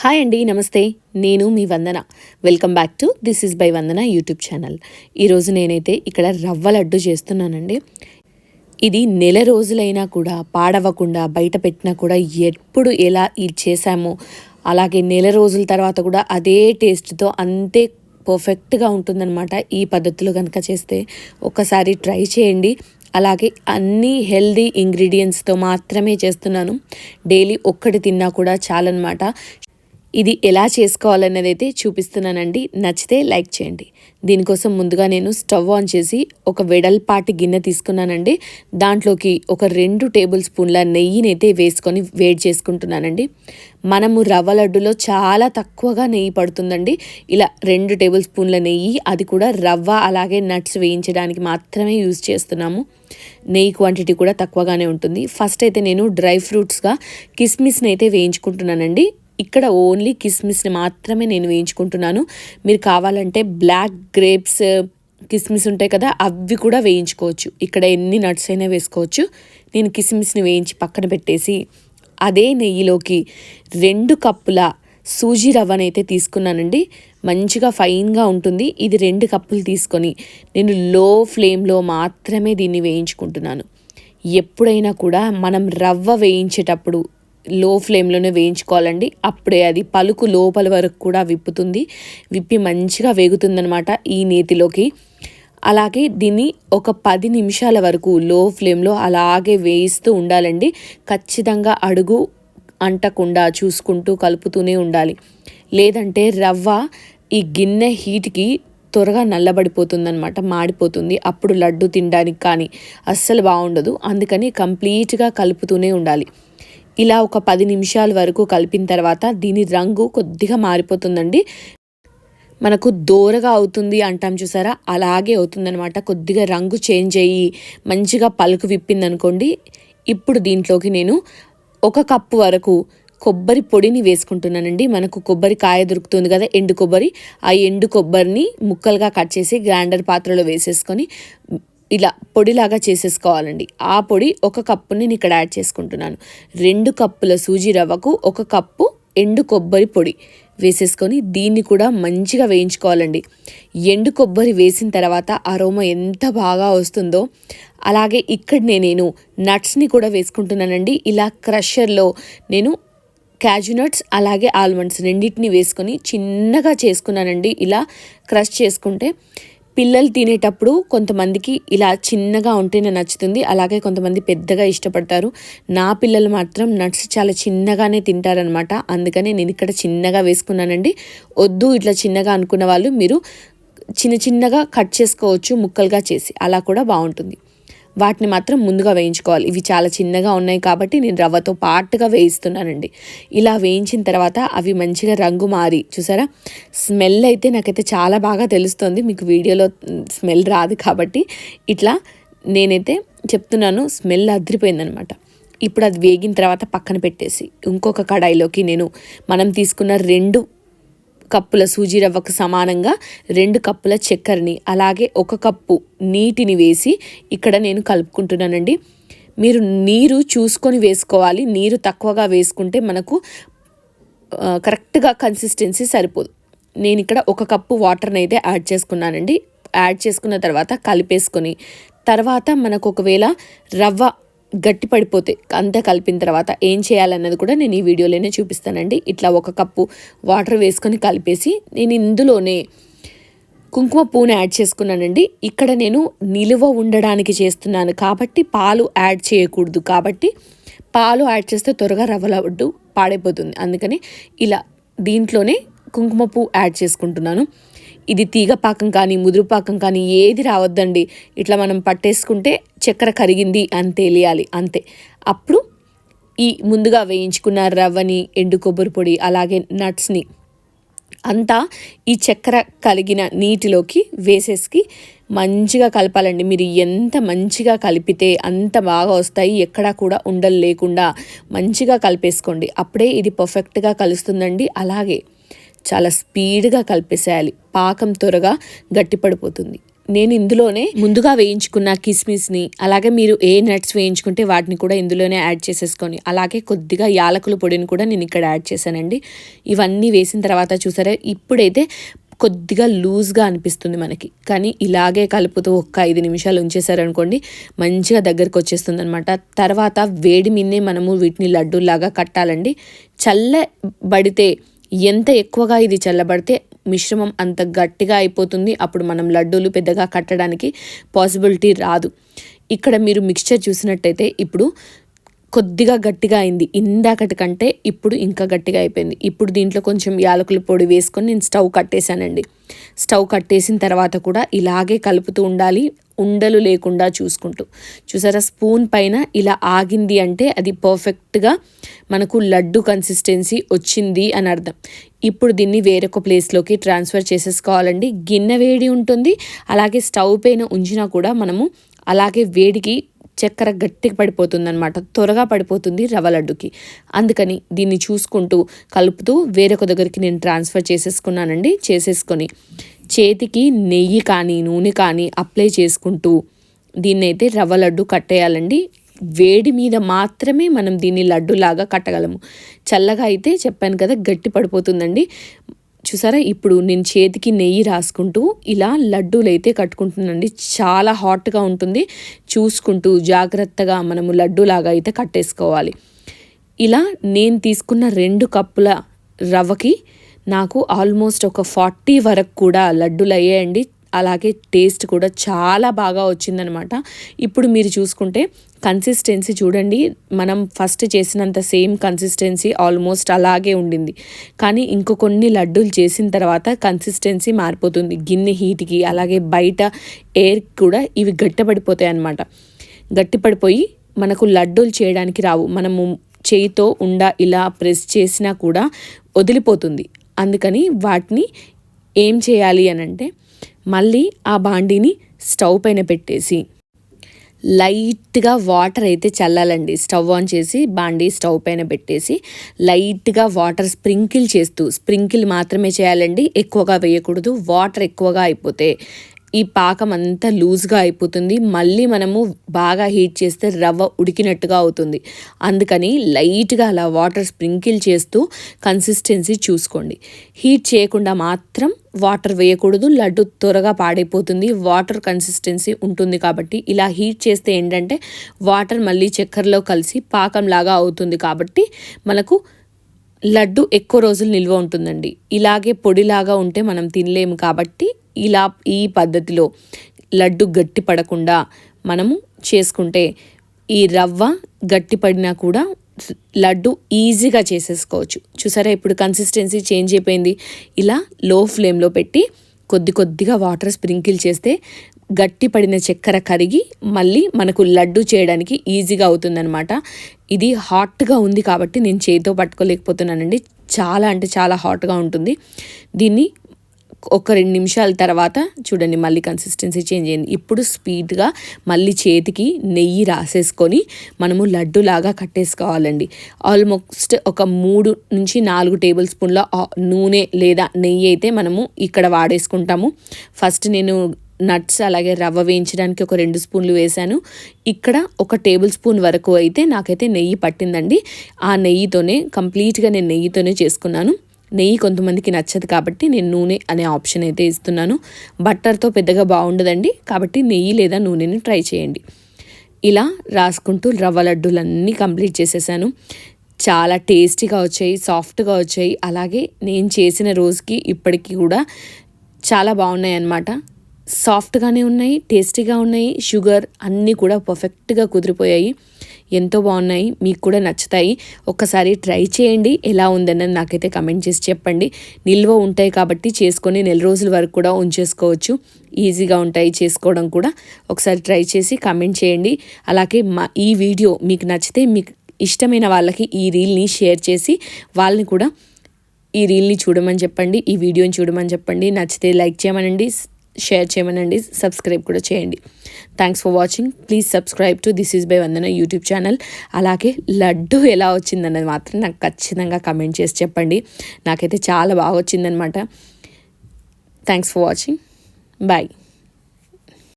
Hi అండి నమస్తే. నేను మీ Vandana. Welcome back to this is by Vandana YouTube channel. ఈరోజు నేనైతే ఇక్కడ రవ్వ లడ్డు చేస్తున్నానండి. ఇది నెల రోజులైనా కూడా పాడవకుండా బయట పెట్టినా కూడా ఎప్పుడు ఎలా ఇది చేశామో అలాగే నెల రోజుల తర్వాత కూడా అదే టేస్ట్తో అంతే పర్ఫెక్ట్గా ఉంటుందన్నమాట ఈ పద్ధతిలో కనుక చేస్తే. ఒకసారి ట్రై చేయండి. అలాగే అన్ని హెల్దీ ఇంగ్రీడియంట్స్తో మాత్రమే చేస్తున్నాను. డైలీ ఒక్కటి తిన్నా కూడా చాలన్నమాట. ఇది ఎలా చేసుకోవాలన్నది అయితే చూపిస్తున్నానండి. నచ్చితే లైక్ చేయండి. దీనికోసం ముందుగా నేను స్టవ్ ఆన్ చేసి ఒక వెడల్పాటి గిన్నె తీసుకున్నానండి. దాంట్లోకి ఒక రెండు టేబుల్ స్పూన్ల నెయ్యిని అయితే వేసుకొని వేడి చేసుకుంటున్నానండి. మనము రవ్వ లడ్డులో చాలా తక్కువగా నెయ్యి పడుతుందండి. ఇలా రెండు టేబుల్ స్పూన్ల నెయ్యి అది కూడా రవ్వ అలాగే నట్స్ వేయించడానికి మాత్రమే యూజ్ చేస్తున్నాము. నెయ్యి క్వాంటిటీ కూడా తక్కువగానే ఉంటుంది. ఫస్ట్ అయితే నేను డ్రై ఫ్రూట్స్గా కిస్మిస్ని అయితే వేయించుకుంటున్నానండి. ఇక్కడ ఓన్లీ కిస్మిస్ని మాత్రమే నేను వేయించుకుంటున్నాను. మీరు కావాలంటే బ్లాక్ గ్రేప్స్ కిస్మిస్ ఉంటాయి కదా అవి కూడా వేయించుకోవచ్చు. ఇక్కడ ఎన్ని నట్స్ అయినా వేసుకోవచ్చు. నేను కిస్మిస్ని వేయించి పక్కన పెట్టేసి అదే నెయ్యిలోకి రెండు కప్పుల సూజీ రవ్వనైతే తీసుకున్నానండి. మంచిగా ఫైన్గా ఉంటుంది. ఇది రెండు కప్పులు తీసుకొని నేను లో ఫ్లేమ్లో మాత్రమే దీన్ని వేయించుకుంటున్నాను. ఎప్పుడైనా కూడా మనం రవ్వ వేయించేటప్పుడు లో ఫ్లేమ్లోనే వేయించుకోవాలండి. అప్పుడే అది పలుకు లోపల వరకు కూడా విప్పుతుంది. విప్పి మంచిగా వేగుతుందనమాట ఈ నేతిలోకి. అలాగే దీన్ని ఒక పది నిమిషాల వరకు లో ఫ్లేమ్లో అలాగే వేయిస్తూ ఉండాలండి. ఖచ్చితంగా అడుగు అంటకుండా చూసుకుంటూ కలుపుతూనే ఉండాలి. లేదంటే రవ్వ ఈ గిన్నె హీట్కి త్వరగా నల్లబడిపోతుందనమాట మాడిపోతుంది. అప్పుడు లడ్డు తినడానికి కానీ అస్సలు బాగుండదు. అందుకని కంప్లీట్గా కలుపుతూనే ఉండాలి. ఇలా ఒక పది నిమిషాల వరకు కలిపిన తర్వాత దీని రంగు కొద్దిగా మారిపోతుందండి. మనకు దూరగా అవుతుంది అంటాం చూసారా? అలాగే అవుతుందనమాట కొద్దిగా రంగు చేంజ్ అయ్యి మంచిగా పలుకు విప్పిందనుకోండి. ఇప్పుడు దీంట్లోకి నేను ఒక కప్పు వరకు కొబ్బరి పొడిని వేసుకుంటున్నానండి. మనకు కొబ్బరి కాయ దొరుకుతుంది కదా ఎండు కొబ్బరి. ఆ ఎండు కొబ్బరిని ముక్కలుగా కట్ చేసి గ్రైండర్ పాత్రలో వేసేసుకొని ఇలా పొడిలాగా చేసేసుకోవాలండి. ఆ పొడి ఒక కప్పుని నేను ఇక్కడ యాడ్ చేసుకుంటున్నాను. రెండు కప్పుల సూజీ రవ్వకు ఒక కప్పు ఎండు కొబ్బరి పొడి వేసేసుకొని దీన్ని కూడా మంచిగా వేయించుకోవాలండి. ఎండు కొబ్బరి వేసిన తర్వాత అరోమా ఎంత బాగా వస్తుందో అలాగే ఇక్కడ నేను నట్స్ని కూడా వేసుకుంటున్నానండి. ఇలా క్రషర్లో నేను క్యాజు నట్స్ అలాగే ఆల్మండ్స్ రెండింటిని వేసుకొని చిన్నగా చేసుకున్నానండి. ఇలా క్రష్ చేసుకుంటే పిల్లలు తినేటప్పుడు కొంతమందికి ఇలా చిన్నగా ఉంటేనే నచ్చుతుంది. అలాగే కొంతమంది పెద్దగా ఇష్టపడతారు. నా పిల్లలు మాత్రం నట్స్ చాలా చిన్నగానే తింటారనమాట అందుకని నేను ఇక్కడ చిన్నగా వేసుకున్నానండి. వద్దు ఇట్లా చిన్నగా అనుకున్న వాళ్ళు మీరు చిన్న చిన్నగా కట్ చేసుకోవచ్చు ముక్కలుగా చేసి. అలా కూడా బాగుంటుంది. వాటిని మాత్రం ముందుగా వేయించుకోవాలి. ఇవి చాలా చిన్నగా ఉన్నాయి కాబట్టి నేను రవ్వతో పాటుగా వేయిస్తున్నానండి. ఇలా వేయించిన తర్వాత అవి మంచిగా రంగు మారి చూసారా? స్మెల్ అయితే నాకైతే చాలా బాగా తెలుస్తుంది. మీకు వీడియోలో స్మెల్ రాదు కాబట్టి ఇట్లా నేనైతే చెప్తున్నాను స్మెల్ అదిరిపోయిందనమాట. ఇప్పుడు అది వేగిన తర్వాత పక్కన పెట్టేసి ఇంకొక కడాయిలోకి నేను మనం తీసుకున్న రెండు కప్పుల సూజీ రవ్వకు సమానంగా రెండు కప్పుల చక్కెరని అలాగే ఒక కప్పు నీటిని వేసి ఇక్కడ నేను కలుపుకుంటున్నానండి. మీరు నీరు చూసుకొని వేసుకోవాలి. నీరు తక్కువగా వేసుకుంటే మనకు కరెక్ట్గా కన్సిస్టెన్సీ సరిపోదు. నేను ఇక్కడ ఒక కప్పు వాటర్ని అయితే యాడ్ చేసుకున్నానండి. యాడ్ చేసుకున్న తర్వాత కలిపేసుకొని తర్వాత మనకు ఒకవేళ రవ్వ గట్టి పడిపోతే అంతా కలిపిన తర్వాత ఏం చేయాలన్నది కూడా నేను ఈ వీడియోలోనే చూపిస్తానండి. ఇట్లా ఒక కప్పు వాటర్ వేసుకొని కలిపేసి నేను ఇందులోనే కుంకుమ పువ్వుని యాడ్ చేసుకున్నానండి. ఇక్కడ నేను నిలువ ఉండడానికి చేస్తున్నాను కాబట్టి పాలు యాడ్ చేయకూడదు కాబట్టి పాలు యాడ్ చేస్తే త్వరగా రవ్వ లడ్డు పాడైపోతుంది. అందుకని ఇలా దీంట్లోనే కుంకుమ పువ్వు యాడ్ చేసుకుంటున్నాను. ఇది తీగ పాకం కానీ ముదురు పాకం కానీ ఏది రావద్దండి. ఇట్లా మనం పట్టేసుకుంటే చక్కెర కరిగింది అని తెలియాలి అంతే. అప్పుడు ఈ ముందుగా వేయించుకున్న రవ్వని ఎండు కొబ్బరి పొడి అలాగే నట్స్ని అంతా ఈ చక్కెర కలిగిన నీటిలోకి వేసేసి మంచిగా కలపాలండి. మీరు ఎంత మంచిగా కలిపితే అంత బాగా వస్తాయి. ఎక్కడా కూడా ఉండలు లేకుండా మంచిగా కలిపేసుకోండి. అప్పుడే ఇది పర్ఫెక్ట్గా కలుస్తుందండి. అలాగే చాలా స్పీడ్గా కలిపేసేయాలి. పాకం త్వరగా గట్టిపడిపోతుంది. నేను ఇందులోనే ముందుగా వేయించుకున్న కిస్మిస్ని అలాగే మీరు ఏ నట్స్ వేయించుకుంటే వాటిని కూడా ఇందులోనే యాడ్ చేసేసుకొని అలాగే కొద్దిగా యాలకుల పొడిని కూడా నేను ఇక్కడ యాడ్ చేశానండి. ఇవన్నీ వేసిన తర్వాత చూసారా ఇప్పుడైతే కొద్దిగా లూజ్గా అనిపిస్తుంది మనకి. కానీ ఇలాగే కలుపుతూ ఒక్క ఐదు నిమిషాలు ఉంచేసారనుకోండి మంచిగా దగ్గరకు వచ్చేస్తుంది అనమాట తర్వాత వేడి మిన్నే మనము వీటిని లడ్డూలాగా కట్టాలండి. చల్లబడితే ఎంత ఎక్కువగా ఇది చల్లబడితే మిశ్రమం అంత గట్టిగా అయిపోతుంది. అప్పుడు మనం లడ్డూలు పెద్దగా కట్టడానికి పాసిబిలిటీ రాదు. ఇక్కడ మీరు మిక్స్చర్ చూసినట్టయితే ఇప్పుడు కొద్దిగా గట్టిగా అయింది. ఇందాకటి కంటే ఇప్పుడు ఇంకా గట్టిగా అయిపోయింది. ఇప్పుడు దీంట్లో కొంచెం యాలకుల పొడి వేసుకొని నేను స్టవ్ కట్టేశానండి. స్టవ్ కట్టేసిన తర్వాత కూడా ఇలాగే కలుపుతూ ఉండాలి ఉండలు లేకుండా చూసుకుంటూ. చూసారా? స్పూన్ పైన ఇలా ఆగింది అంటే అది పర్ఫెక్ట్గా మనకు లడ్డు కన్సిస్టెన్సీ వచ్చింది అని అర్థం. ఇప్పుడు దీన్ని వేరొక ప్లేస్లోకి ట్రాన్స్ఫర్ చేసేసుకోవాలండి. గిన్నె వేడి ఉంటుంది. అలాగే స్టవ్ పైన ఉంచినా కూడా మనము అలాగే వేడికి చక్కెర గట్టిగా పడిపోతుంది అనమాట త్వరగా పడిపోతుంది రవ్వ లడ్డుకి. అందుకని దీన్ని చూసుకుంటూ కలుపుతూ వేరొక దగ్గరికి నేను ట్రాన్స్ఫర్ చేసేసుకున్నానండి. చేసేసుకొని చేతికి నెయ్యి కానీ నూనె కానీ అప్లై చేసుకుంటూ దీన్ని అయితే రవ్వ లడ్డు కట్టేయాలండి. వేడి మీద మాత్రమే మనం దీన్ని లడ్డులాగా కట్టగలము. చల్లగా అయితే చెప్పాను కదా గట్టి పడిపోతుందండి. చూసారా? ఇప్పుడు నేను చేతికి నెయ్యి రాసుకుంటూ ఇలా లడ్డూలు అయితే కట్టుకుంటున్నానండి. చాలా హాట్గా ఉంటుంది. చూసుకుంటూ జాగ్రత్తగా మనము లడ్డూలాగా అయితే కట్టేసుకోవాలి. ఇలా నేను తీసుకున్న రెండు కప్పుల రవ్వకి నాకు ఆల్మోస్ట్ ఒక ఫార్టీ వరకు కూడా లడ్డూలు అయ్యాయండి. అలాగే టేస్ట్ కూడా చాలా బాగా వచ్చిందనమాట. ఇప్పుడు మీరు చూసుకుంటే కన్సిస్టెన్సీ చూడండి మనం ఫస్ట్ చేసినంత సేమ్ కన్సిస్టెన్సీ ఆల్మోస్ట్ అలాగే ఉండింది. కానీ ఇంకో కొన్ని లడ్డూలు చేసిన తర్వాత కన్సిస్టెన్సీ మారిపోతుంది. గిన్నె హీట్కి అలాగే బయట ఎయిర్ కూడా ఇవి గట్టిపడిపోతాయి అన్నమాట. గట్టిపడిపోయి మనకు లడ్డూలు చేయడానికి రావు. మనము చేయితో ఉండ ఇలా ప్రెస్ చేసినా కూడా వదిలిపోతుంది. అందుకని వాటిని ఏం చేయాలి అని అంటే మళ్ళీ ఆ బాండీని స్టవ్ పైన పెట్టేసి లైట్గా వాటర్ అయితే చల్లాలండి. స్టవ్ ఆన్ చేసి బాండీ స్టవ్ పైన పెట్టేసి లైట్గా వాటర్ స్ప్రింకిల్ చేస్తూ స్ప్రింకిల్ మాత్రమే చేయాలండి. ఎక్కువగా వేయకూడదు. వాటర్ ఎక్కువగా అయిపోతే ఈ పాకం అంతా లూజ్గా అయిపోతుంది. మళ్ళీ మనము బాగా హీట్ చేస్తే రవ్వ ఉడికినట్టుగా అవుతుంది. అందుకని లైట్గా అలా వాటర్ స్ప్రింకిల్ చేస్తూ కన్సిస్టెన్సీ చూసుకోండి. హీట్ చేయకుండా మాత్రం వాటర్ వేయకూడదు. లడ్డు త్వరగా పాడైపోతుంది. వాటర్ కన్సిస్టెన్సీ ఉంటుంది కాబట్టి ఇలా హీట్ చేస్తే ఏంటంటే వాటర్ మళ్ళీ చక్కెరలో కలిసి పాకంలాగా అవుతుంది కాబట్టి మనకు లడ్డు ఎక్కువ రోజులు నిల్వ ఉంటుందండి. ఇలాగే పొడిలాగా ఉంటే మనం తినలేము కాబట్టి ఇలా ఈ పద్ధతిలో లడ్డు గట్టి పడకుండా మనము చేసుకుంటే ఈ రవ్వ గట్టి పడినా కూడా లడ్డు ఈజీగా చేసేసుకోవచ్చు. చూసారా ఇప్పుడు కన్సిస్టెన్సీ చేంజ్ అయిపోయింది. ఇలా లో ఫ్లేమ్లో పెట్టి కొద్ది కొద్దిగా వాటర్ స్ప్రింకిల్ చేస్తే గట్టి పడిన చక్కెర కరిగి మళ్ళీ మనకు లడ్డు చేయడానికి ఈజీగా అవుతుందనమాట ఇది హాట్గా ఉంది కాబట్టి నేను చేతితో పట్టుకోలేకపోతున్నానండి. చాలా అంటే చాలా హాట్గా ఉంటుంది. దీన్ని ఒక రెండు నిమిషాల తర్వాత చూడండి మళ్ళీ కన్సిస్టెన్సీ చేంజ్ అయింది. ఇప్పుడు స్పీడ్గా మళ్ళీ చేతికి నెయ్యి రాసేసుకొని మనము లడ్డులాగా కట్టేసుకోవాలండి. ఆల్మోస్ట్ ఒక మూడు నుంచి నాలుగు టేబుల్ స్పూన్ల నూనె లేదా నెయ్యి అయితే మనము ఇక్కడ వాడేసుకుంటాము. ఫస్ట్ నేను నట్స్ అలాగే రవ్వ వేయించడానికి ఒక రెండు స్పూన్లు వేశాను. ఇక్కడ ఒక టేబుల్ స్పూన్ వరకు అయితే నాకైతే నెయ్యి పట్టిందండి. ఆ నెయ్యితోనే కంప్లీట్గా నేను నెయ్యితోనే చేసుకున్నాను. నెయ్యి కొంతమందికి నచ్చదు కాబట్టి నేను నూనె అనే ఆప్షన్ అయితే ఇస్తున్నాను. బట్టర్తో పెద్దగా బాగుండదండి. కాబట్టి నెయ్యి లేదా నూనెని ట్రై చేయండి. ఇలా రాసుకుంటూ రవ్వ లడ్డూలన్నీ కంప్లీట్ చేసేసాను. చాలా టేస్టీగా వచ్చాయి సాఫ్ట్గా వచ్చాయి. అలాగే నేను చేసిన రోజుకి ఇప్పటికీ కూడా చాలా బాగున్నాయి అన్నమాట సాఫ్ట్గానే ఉన్నాయి టేస్టీగా ఉన్నాయి షుగర్ అన్నీ కూడా పర్ఫెక్ట్గా కుదిరిపోయాయి. ఎంతో బాగున్నాయి మీకు కూడా నచ్చుతాయి. ఒక్కసారి ట్రై చేయండి ఎలా ఉందన్నది నాకైతే కమెంట్ చేసి చెప్పండి. నిల్వ ఉంటాయి కాబట్టి చేసుకొని నెల రోజుల వరకు కూడా ఉంచేసుకోవచ్చు. ఈజీగా ఉంటాయి చేసుకోవడం కూడా. ఒకసారి ట్రై చేసి కమెంట్ చేయండి. అలాగే మా ఈ వీడియో మీకు నచ్చితే మీకు ఇష్టమైన వాళ్ళకి ఈ రీల్ని షేర్ చేసి వాళ్ళని కూడా ఈ రీల్ని చూడమని చెప్పండి ఈ వీడియోని చూడమని చెప్పండి. నచ్చితే లైక్ చేయమనండి. షేర్ చేయమనండి సబ్స్క్రైబ్ కూడా చేయండి. Thanks for watching please subscribe to this is by Vandana YouTube channel అలాగే లడ్డు ఎలా వచ్చిందన్నది మాత్రం నాకు ఖచ్చితంగా కమెంట్ చేసి చెప్పండి. నాకైతే చాలా బాగా వచ్చిందనమాట థ్యాంక్స్ ఫర్ వాచింగ్ బాయ్